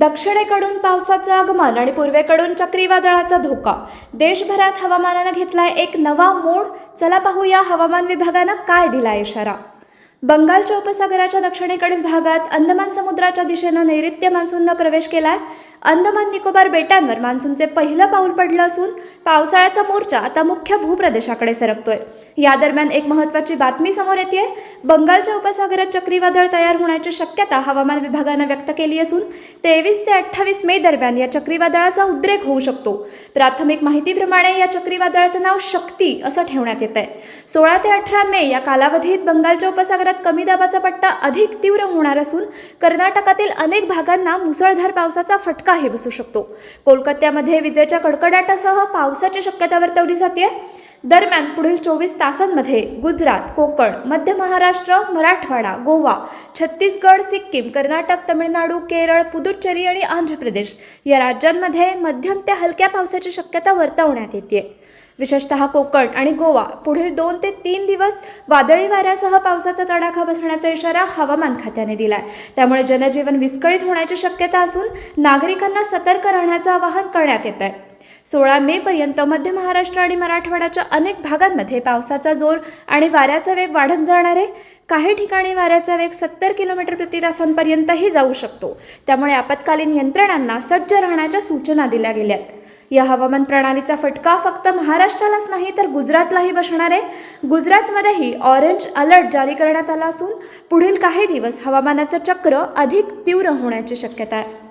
दक्षिणेकडून पावसाचं आगमन आणि पूर्वेकडून चक्रीवादळाचा धोका. देशभरात हवामानानं घेतलाय एक नवा मोड. चला पाहूया हवामान विभागानं काय दिला इशारा. बंगालच्या उपसागराच्या दक्षिणेकडील भागात अंदमान समुद्राच्या दिशेनं नैऋत्य मान्सूननं प्रवेश केलाय. अंदमान निकोबार बेटांवर मान्सूनचे पहिलं पाऊल पडलं असून पावसाळ्याचा मोर्चा आता मुख्य भूप्रदेशाकडे सरकतोय. या दरम्यान एक महत्वाची बातमी समोर येते बंगालच्या उपसागरात चक्रीवादळ तयार होण्याची शक्यता हवामान विभागानं व्यक्त केली असून तेवीस ते अठ्ठावीस मे दरम्यान या चक्रीवादळाचा उद्रेक होऊ शकतो. प्राथमिक माहितीप्रमाणे या चक्रीवादळाचं नाव शक्ती असं ठेवण्यात येत आहे सोळा ते अठरा मे या कालावधीत बंगालच्या उपसागरात कमी दाबाचा पट्टा अधिक तीव्र होणार असून कर्नाटकातील अनेक भागांना मुसळधार पावसाचा फटका फटकाही बसू शकतो. कोलकात्यामध्ये विजेच्या कडकडाटासह पावसाची शक्यता वर्तवली जाते दरम्यान पुढील चोवीस तासांमध्ये गुजरात कोकण मध्य महाराष्ट्र मराठवाडा गोवा छत्तीसगड सिक्कीम कर्नाटक तमिळनाडू केरळ पुदुच्चेरी आणि आंध्र प्रदेश या राज्यांमध्ये मध्यम ते हलक्या पावसाची शक्यता वर्तवण्यात येते विशेषतः कोकण आणि गोवा पुढील दोन ते तीन दिवस वादळी वाऱ्यासह पावसाचा तडाखा बसण्याचा इशारा हवामान खात्याने दिलाय. त्यामुळे जनजीवन विस्कळीत होण्याची शक्यता असून नागरिकांना सतर्क राहण्याचं आवाहन करण्यात येत आहे सोळा मे पर्यंत मध्य महाराष्ट्र आणि मराठवाड्याच्या अनेक भागांमध्ये पावसाचा जोर आणि वाऱ्याचा वेग वाढत जाणार आहे. काही ठिकाणी वाऱ्याचा वेग सत्तर किलोमीटर प्रति तासांपर्यंतही जाऊ शकतो. त्यामुळे आपत्कालीन यंत्रणांना सज्ज राहण्याच्या सूचना दिल्या गेल्यात. या हवामान प्रणालीचा फटका फक्त महाराष्ट्रालाच नाही तर गुजरातलाही बसणार आहे. गुजरातमध्येही ऑरेंज अलर्ट जारी करण्यात आला असून पुढील काही दिवस हवामानाचं चक्र अधिक तीव्र होण्याची शक्यता आहे.